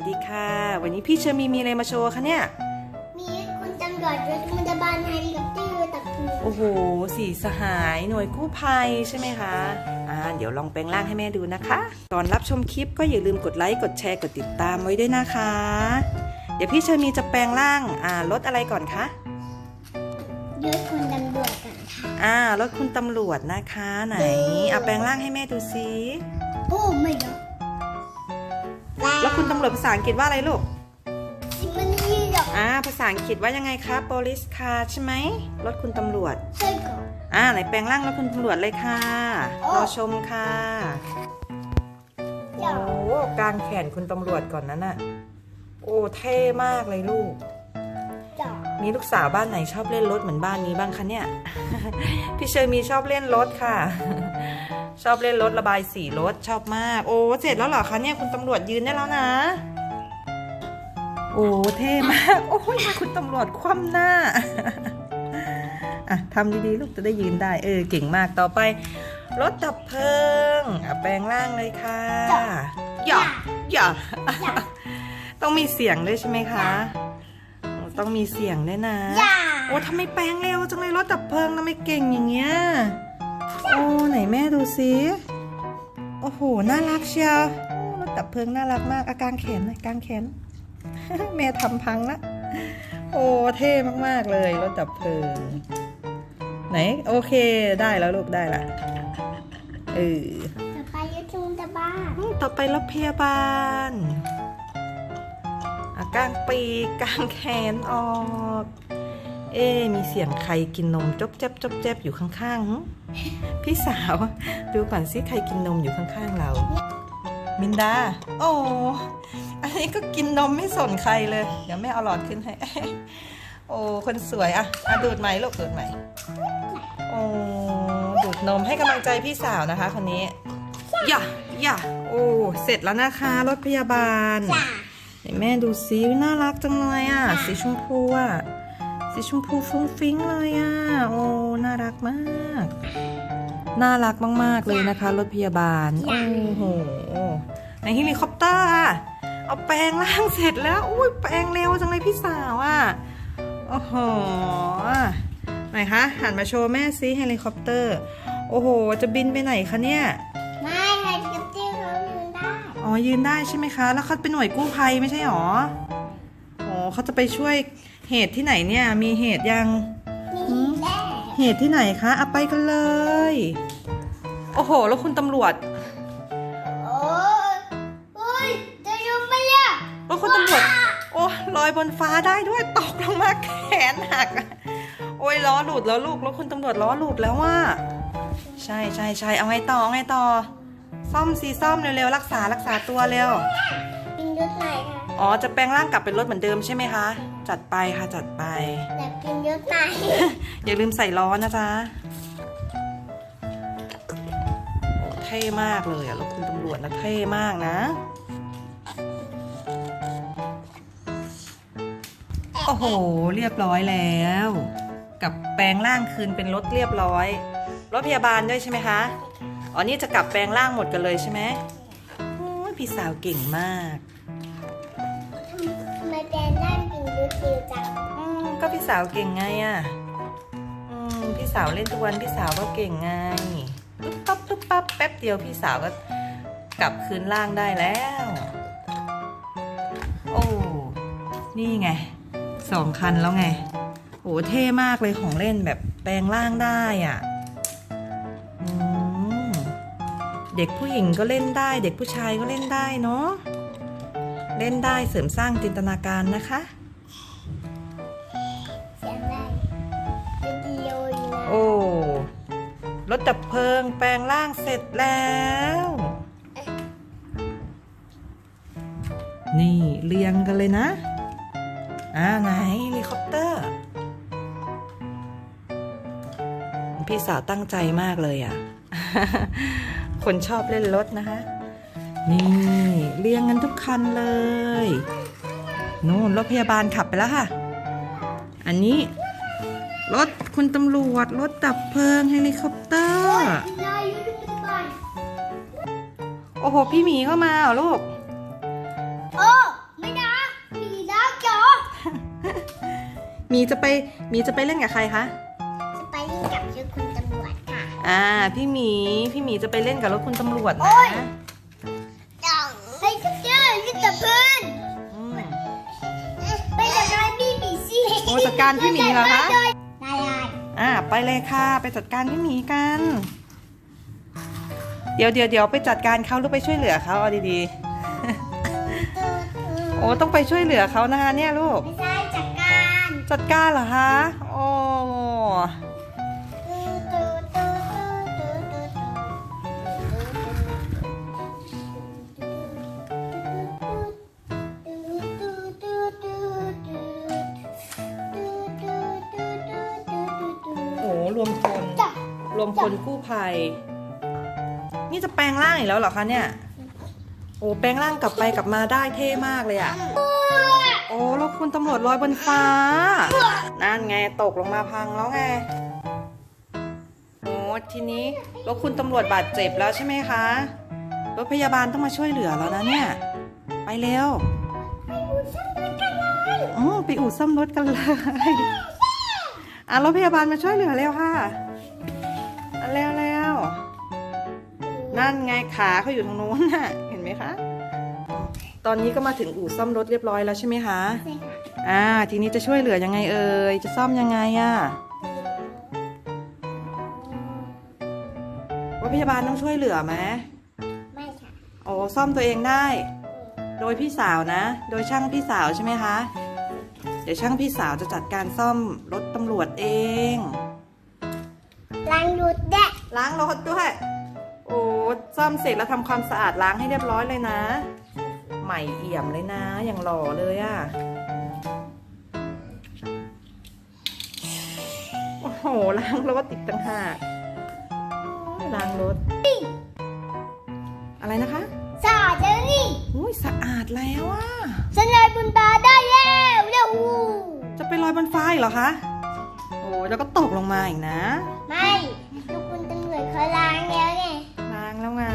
วัสดีค่ะ วันนี้พี่เชอร์มีมีอะไรมาโชว์คะเนี่ย มีคุณตำรวจรถมันจะบานเฮลิคอปเตอร์ตักหนูโอ้โหสีสหายหน่วยกู้ภัยใช่ไหมคะอ่าเดี๋ยวลองแปลงร่างให้แม่ดูนะคะ ก่อนรับชมคลิปก็อย่าลืมกดไลค์กดแชร์กดติดตามไว้ด้วยนะคะ เดี๋ยวพี่เชอร์มีจะแปลงร่างอ่ารถอะไรก่อนคะรถคุณตำรวจกันค่ะอ่ารถคุณตำรวจนะคะ ไหนเอาแปลงร่างให้แม่ดูซิโอ้ไม่ยอม แล้วคุณตำรวจภาษาอังกฤษว่าอะไรลูกสิมันนี่หรอกอ่าภาษาอังกฤษว่ายังไงคะ police car ใช่ไหมรถคุณตำรวจใช่ก่อนอ่าไหนแปลงร่างรถคุณตำรวจเลยค่ะโอ้รอชมค่ะโอ้กลางแขนคุณตำรวจก่อนนั้นน่ะโอ้เท่มากเลยลูกจ้ะมีลูกสาวบ้านไหนชอบเล่นรถเหมือนบ้านนี้บ้างคะเนี่ย พี่เชอร์มีชอบเล่นรถค่ะ ชอบเล่นรถระบายสีรถชอบมาก โอ้เสร็จแล้วเหรอคะเนี่ยคุณตำรวจยืนได้แล้วนะ โอ้เท่มากโอ้ยคุณตำรวจคว่ำหน้าอะทำดีๆ ลูกจะได้ยืนได้เออเก่งมากต่อไป รถดับเพลิงอะแปลงร่างเลยค่ะอย่าอย่าต้องมีเสียงด้วยใช่ไหมคะโอ้ต้องมีเสียงด้วยนะจ้าโอ้ทำไมแปลงเร็วจังเลยรถดับเพลิงทำไมเก่งอย่างเงี้ย โอ้ไหนแม่ดูสิโอ้โหน่ารักเชียวโอ้รถดับเพลิงน่ารักมาก อากางแขนหน่อยกางแขนแม่ทำพังละโอ้เท่มากๆเลยรถดับเพลิง ไหนโอเคได้แล้วลูกได้ละเออต่อไปรถคุณตำรวจอืมต่อไปรถพยาบาลอะกางปีกกางแขนออก เอ๊ะมีเสียงใครกินนมจบแจ๊บจบแจ๊บอยู่ข้างๆหึพี่สาว ดูก่อนสิใครกินนมอยู่ข้างๆเรา มินดา โอ้อันนี้ก็กินนมไม่สนใครเลย เดี๋ยวแม่เอาหลอดขึ้นให้ โอ้ คนสวยอะอะดูดไหมลูกดูดไหมโอ้ดูดนมให้กำลังใจพี่สาวนะคะคนนี้ อย่าอย่าโอ้ เสร็จแล้วนะคะรถพยาบาลจ้าไหนแม่ดูซิ น่ารักจังเลยอะสีชมพูอะ สีชมพูฟุ้งฟิ้งเลยอะ โอ้ น่ารักมาก น่ารักมาก ๆ เลยนะคะ รถพยาบาล โอ้โหในเฮลิคอปเตอร์อะเอาแปลงร่างเสร็จแล้วอุ้ยแปลงเร็วจังเลยพี่สาวอะ โอ้โหไหนคะหันมาโชว์แม่ซิเฮลิคอปเตอร์ โอ้โห จะบินไปไหนคะเนี่ย ไม่เฮลิคอปเตอร์เขายืนได้ อ๋อยืนได้ใช่ไหมคะ แล้วเขาเป็นหน่วยกู้ภัยไม่ใช่หรอ อ๋อเขาจะไปช่วย เหตุที่ไหนเนี่ย มีเหตุยังนี่แหละเหตุที่ไหนคะเอาไปกันเลย โอ้โห แล้วคุณตำรวจ โอ้ยโอ้ยจะยอมไหมอะแล้วคุณตำรวจ โอ้ลอยบนฟ้าได้ด้วยตกลงมาแขนหัก โอ้ยล้อหลุดแล้วลูก แล้วคุณตำรวจล้อหลุดแล้วว่า ใช่ใช่ใช่เอาไงต่อเอาไงต่อ ซ่อมสีซ่อมเร็วๆรักษารักษาตัวเร็ว เป็นรถไหนคะ อ๋อ จะแปลงร่างกลับเป็นรถเหมือนเดิมใช่ไหมคะ จัดไปค่ะจัดไป แต่เป็นรถไหนอย่าลืมใส่ล้อนะจ๊ะโอ้เท่มากเลยอะรถคุณตำรวจนะเท่มากนะ โอ้โห เรียบร้อยแล้ว กับแปลงร่างคืนเป็นรถเรียบร้อย รถพยาบาลด้วยใช่ไหมคะ อ๋อ นี่จะกลับแปลงร่างหมดกันเลยใช่ไหมโอ้ยพี่สาวเก่งมาก สาวเก่งไงอะ่ะพี่สาวเล่นทุกวันพี่สาวก็เก่งไงตุ๊บปั๊บตุ๊บปั๊บแป๊บเดียวพี่สาวก็กลับคืนล่างได้แล้ว โอ้ นี่ไงสองคันแล้วไงโหเท่มากเลยของเล่นแบบแปลงร่างได้อะเด็กผู้หญิงก็เล่นได้ เด็กผู้ชายก็เล่นได้เนาะ เล่นได้เสริมสร้างจินตนาการนะคะ รถดับเพลิงแปลงร่างเสร็จแล้ว นี่เรียงกันเลยนะ อ่าไหนเฮลิคอปเตอร์ พี่สาวตั้งใจมากเลยอะ คนชอบเล่นรถนะคะ นี่เรียงกันทุกคันเลยนู่นรถพยาบาลขับไปแล้วค่ะ อันนี้ รถคุณตำรวจ รถดับเพลิงเฮลิคอปเตอร์ โอ้โห พี่หมีก็มาเหลูกเออไม่นะหมีนะจ๋อหมีจะไปหมีจะไปเล่นกับใครคะจะไปเล่นกับรถคุณตำรวจค่ะ อ่า พี่หมี พี่หมีจะไปเล่นกับรถคุณตำรวจนะจังไปกับเจ้าเพื่อไปกับนายพี่หมีสิโอ้จัดการพี่หมีเหรอคะ ได้ได้อ่าไปเลยค่ะ ไปจัดการพี่หมีกัน เดี๋ยวเดี๋ยวเดี๋ยวไปจัดการเขาหรือไปช่วยเหลือเขาเอาดีๆ โอ้ต้องไปช่วยเหลือเขานะคะเนี่ยลูก ไม่ใช่จัดการ จัดการเหรอคะ โอ้ รวมพลจ้ะรวมพลกู้ภัย นี่จะแปลงร่างอีกแล้วเหรอคะเนี่ย โอ้แปลงร่างกลับไปกลับมาได้เท่มากเลยอะโอ้แล้วคุณตำรวจลอยบนฟ้า นั่นไงตกลงมาพังแล้วไงโอ้ทีนี้รถคุณตำรวจบาดเจ็บแล้วใช่ไหมคะรถพยาบาลต้องมาช่วยเหลือแล้วนะเนี่ย ไปเร็วอ๋อไปอู่ซ่อมรถกันเลย อะรถพยาบาลมาช่วยเหลือเร็วค่ะอะเร็วเร็วนั่นไงขาเขาอยู่ทางโน้นน่ะ เห็นไหมคะ ตอนนี้ก็มาถึงอู่ซ่อมรถเรียบร้อยแล้วใช่ไหมคะอ่า ทีนี้จะช่วยเหลือยังไงเอ่ย จะซ่อมยังไงอะรถพยาบาลต้องช่วยเหลือไหมไม่ค่ะ โอ้ซ่อมตัวเองได้ โดยพี่สาวนะ โดยช่างพี่สาวใช่ไหมคะ เดี๋ยวช่างพี่สาวจะจัดการซ่อมรถตำรวจเอง ล้างรุดแดะล้างรถด้วย โอ้ซ่อมเสร็จแล้วทำความสะอาดล้างให้เรียบร้อยเลยนะ ใหม่เอี่ยมเลยนะ อย่างหล่อเลยอะ่ะ โอ้โห ล้างรถติดต่างหากล้างรถ อะไรนะคะ สะอาดแล้วนี่ อุ้ยสะอาดแล้วอะฉันเลยบุญตาได้ อยบนฟ้าอีกเหรอคะ โอ้แล้วก็ตกลงมาอีกนะ ไม่ลูกคุณตำรวจเขาล้างแล้วไงล้างแล้วไง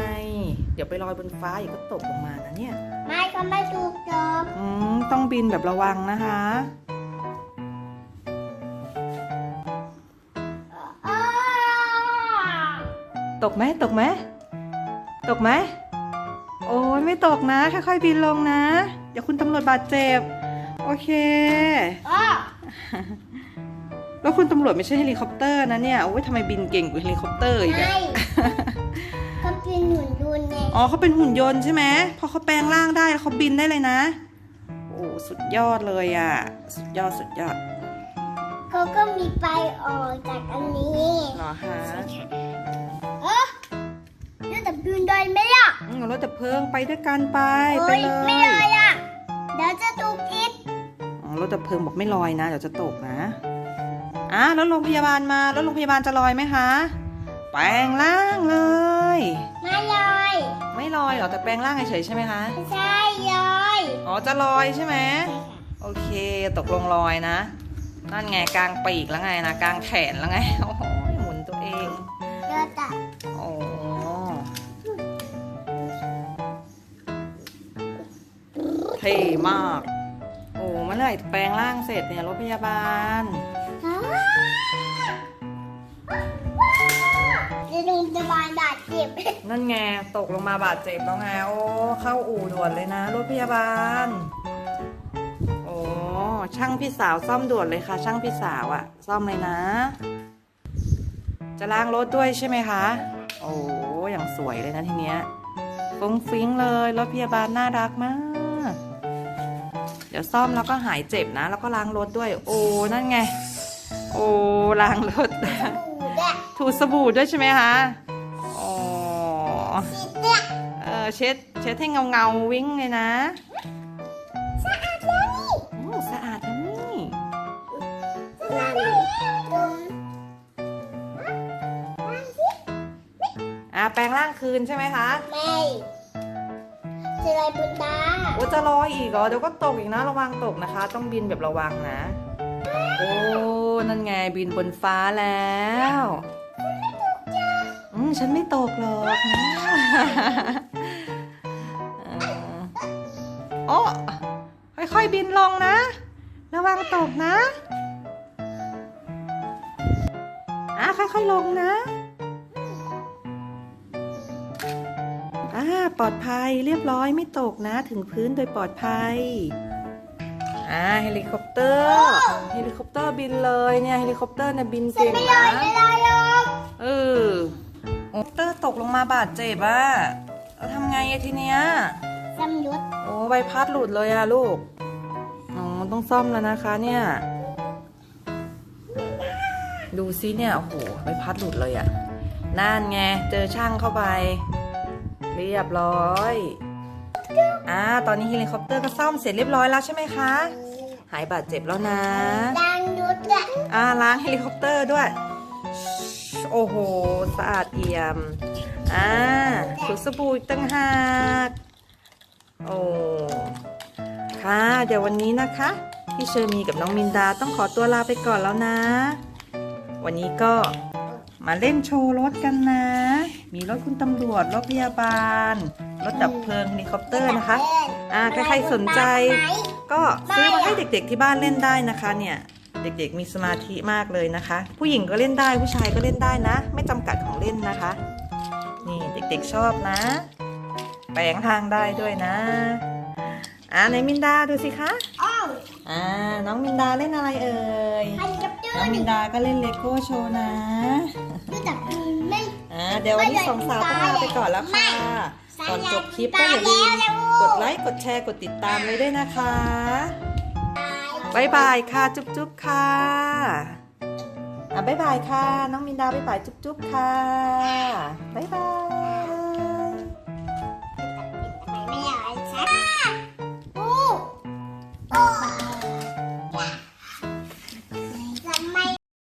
เดี๋ยวไปลอยบนฟ้าอีกก็ตกลงมานะเนี่ย ไม่เขาไม่ถูกจอบอืมต้องบินแบบระวังนะคะ อ้าตกไหมตกไหมตกไหมโอ้ยไม่ตกนะ ค่อยๆบินลงนะ เดี๋ยวคุณตำรวจบาดเจ็บ โอเค อ้า แล้วคุณตำรวจไม่ใช่เฮลิคอปเตอร์นะเนี่ยโอ้ยทำไมบินเก่งกว่าเฮลิคอปเตอร์อีกอะไม่เขาเป็นหนุนยุนไงอ๋อเขาเป็นหุ่นยนต์ใช่ไหมพอเขาแปลงร่างได้เขาบินได้เลยนะ โอ้สุดยอดเลยอะ สุดยอดสุดยอดเขาก็มีไฟออกจากอันนี้เหรอคะเออนี่แต่บินได้ไหมล่ะอืมรถดับเพลิงไปด้วยกันไปโอ้ไปยเลไม่ยเลยอะเดี๋ยวจะถูกอิด อ๋อรถดับเพลิงบอกไม่ลอยนะเดี๋ยวจะตกนะอะแล้วโรงพยาบาลมาแล้วโรงพยาบาลจะลอยไหมคะ แปลงร่างเลย ไม่เลยไม่ลอยหรอแต่แปลงร่างเฉยๆใช่ไหมคะไม่ใช่เลยอ๋อจะลอยใช่ไหมใช่ค่ะโอเคตกลงลอยนะนั่นไงกลางปีกแล้วไงนะกลางแขนแล้วไงโอ้โหหมุนตัวเองเดี๋ยวจะโอ้เท่มากโอ้เมื่อไหร่แปลงร่างเสร็จเนี่ยรถพยาบาลจะโรงพยาบาลบาดเจ็บนั่นไงตกลงมาบาดเจ็บแล้วไงโอ้เข้าอู่ด่วนเลยนะรถพยาบาลโอ้ช่างพี่สาวซ่อมด่วนเลยค่ะ ช่างพี่สาวอะซ่อมเลยนะ จะล้างรถด้วยใช่ไหมคะ โอ้อย่างสวยเลยนะทีเนี้ยฟุ้งฟิ้งเลยรถพยาบาลน่ารักมากเดี๋ยวซ่อมแล้วก็หายเจ็บนะ แล้วก็ล้างรถด้วย โอ้นั่นไง โอ้ล้างรถหูแดะถูสบู่ด้วยใช่ไหมคะอ๋อสีแดะเออเช็ดเช็ดให้เงาเงาๆวิ่งเลยนะสะอาดแล้วนี่โอ้สะอาดนะนี่นั่นบุญอ่าแปลงร่างคืนใช่ไหมคะไม่ จะลอยบุฟ้าโอ้จะลอยอีกเหรอเดี๋ยวก็ตกอีกนะระวังตกนะคะ ต้องบินแบบระวังนะโอ้นั่นไงบินบนฟ้าแล้วฉันไม่ตกจ้ะฉันไม่ตกหรอกนะโอ้ค่อยๆบินลงนะ ระวังตกนะอะค่อยๆลงนะ ปลอดภัยเรียบร้อยไม่ตกนะถึงพื้นโดยปลอดภัย อ่าเฮลิคอปเตอร์ เฮลิคอปเตอร์บินเลยเนี่ยเฮลิคอปเตอร์เนี่ยบินฉันเก่งไม่ได้นะไม่ได้หรอกเออโอเตอร์ตกลงมาบาดเจ็บอะแล้วทำไงอะทีเนี้ยสำยุดโอ้ใบพัดหลุดเลยอะลูกอ๋อต้องซ่อมแล้วนะคะเนี่ย ดูซิเนี่ยโอ้โหใบพัดหลุดเลยอะนั่นไงเจอช่างเข้าไป เรียบร้อย อ่า ตอนนี้เฮลิคอปเตอร์ก็ซ่อมเสร็จเรียบร้อยแล้วใช่ไหมคะ หายบาดเจ็บแล้วนะดังยุดอะอ่า ล้างเฮลิคอปเตอร์ด้วย โอ้โห สะอาดเอี่ยม อ่าถูสบู่อีกตั้งหาก โอ้ ค่ะ เดี๋ยววันนี้นะคะ พี่เชอร์มีกับน้องมินดาต้องขอตัวลาไปก่อนแล้วนะ วันนี้ก็มาเล่นโชว์รถกันนะ มีรถคุณตำรวจ รถพยาบาล รถดับเพลิงเฮลิคอปเตอร์นะคะ อ่าใครๆสนใจ ก็ซื้อมาให้เด็กๆที่บ้านเล่นได้นะคะเนี่ยเด็กๆมีสมาธิมากเลยนะคะ ผู้หญิงก็เล่นได้ผู้ชายก็เล่นได้นะ ไม่จำกัดของเล่นนะคะ นี่เด็กๆชอบนะ แปลงทางได้ด้วยนะอ่าไหนมินดาดูสิคะอ้าวอ่าน้องมินดาเล่นอะไรเอ่ยใครกับเจ้าน้องมินี่นดาก็เล่นเลโก้โชว์นะดูแต่ไม่อ่า เดี๋ยววันนี้สองสาวต้องลาไปก่อนแล้วค่ะ ก่อนจบคลิปก็อย่าลืมกดไลค์กดแชร์กดติดตามเลยด้วยนะคะบายบายค่ะจุ๊บจุ๊บค่ะอะบายบายค่ะ น้องมินดาบายบายจุ๊บจุ๊บค่ะบายบายไม่อยากใช้โอ้โอ้